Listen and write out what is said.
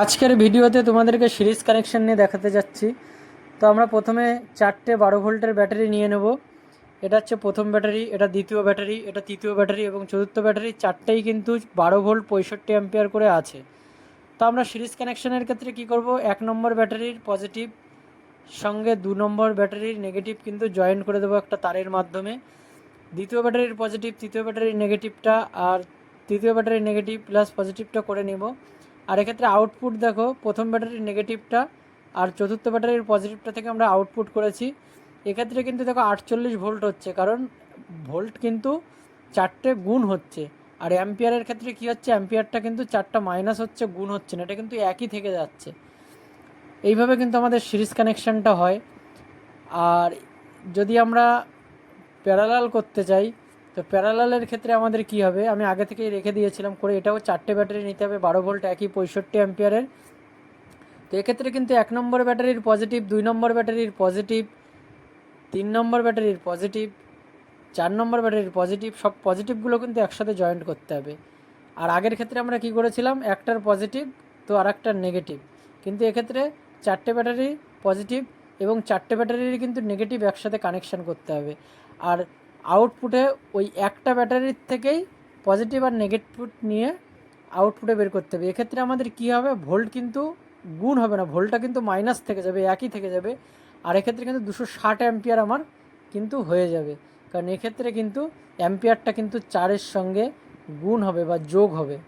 আজকের ভিডিওতে তোমাদেরকে সিরিজ কানেকশন নিয়ে দেখাতে যাচ্ছি। তো আমরা প্রথমে চারটে বারো ভোল্টের ব্যাটারি নিয়ে নেব। এটা হচ্ছে প্রথম ব্যাটারি, এটা দ্বিতীয় ব্যাটারি, এটা তৃতীয় ব্যাটারি এবং চতুর্থ ব্যাটারি। চারটেই কিন্তু বারো ভোল্ট পঁয়ষট্টি অ্যাম্পিয়ার করে আছে। তো আমরা সিরিজ কানেকশনের ক্ষেত্রে কি করব? এক নম্বর ব্যাটারির পজিটিভ, সঙ্গে দু নম্বর ব্যাটারির নেগেটিভ কিন্তু জয়েন করে দেবো একটা তারের মাধ্যমে। দ্বিতীয় ব্যাটারির পজিটিভ, তৃতীয় ব্যাটারির নেগেটিভটা, আর তৃতীয় ব্যাটারির নেগেটিভ প্লাস পজিটিভটা করে নেব। আর এক্ষেত্রে আউটপুট দেখো, প্রথম ব্যাটারির নেগেটিভটা আর চতুর্থ ব্যাটারির পজিটিভটা থেকে আমরা আউটপুট করেছি। এক্ষেত্রে কিন্তু দেখো আটচল্লিশ ভোল্ট হচ্ছে, কারণ ভোল্ট কিন্তু চারটে গুণ হচ্ছে। আর অ্যাম্পিয়ারের ক্ষেত্রে কি হচ্ছে অ্যাম্পিয়ারটা কিন্তু চারটা মাইনাস হচ্ছে, গুণ হচ্ছে না, এটা কিন্তু একই থেকে যাচ্ছে। এইভাবে কিন্তু আমাদের সিরিজ কানেকশানটা হয়। আর যদি আমরা প্যারালাল করতে চাই তো প্যারালালের ক্ষেত্রে আমাদের কি হবে? আমি আগে থেকেই রেখে দিয়েছিলাম করে এটাও চারটে ব্যাটারি নিতে হবে, বারো ভোল্ট একই পঁয়ষট্টি অ্যাম্পিয়ারের। তো এক্ষেত্রে কিন্তু এক নম্বর ব্যাটারির পজিটিভ দুই নম্বর ব্যাটারির পজিটিভ তিন নম্বর ব্যাটারির পজিটিভ চার নম্বর ব্যাটারির পজিটিভ সব পজিটিভগুলো কিন্তু একসাথে জয়েন্ট করতে হবে। আর আগের ক্ষেত্রে আমরা কি করেছিলাম? একটার পজিটিভ তো আর একটার নেগেটিভ কিন্তু এক্ষেত্রে চারটে ব্যাটারি পজিটিভ এবং চারটে ব্যাটারির কিন্তু নেগেটিভ একসাথে কানেকশান করতে হবে। আর আউটপুটে ওই একটা ব্যাটারির থেকেই পজিটিভ আর নেগেটিভ নিয়ে আউটপুটে বের করতে হবে। এক্ষেত্রে আমাদের কি হবে? ভোল্ট কিন্তু গুণ হবে না। ভোল্টটা কিন্তু মাইনাস থেকে যাবে, একই থেকে যাবে। আর এক্ষেত্রে কিন্তু দুশো ষাট অ্যাম্পিয়ার আমার কিন্তু হয়ে যাবে। কারণ এক্ষেত্রে কিন্তু অ্যাম্পিয়ারটা কিন্তু চারের সঙ্গে গুণ হবে বা যোগ হবে।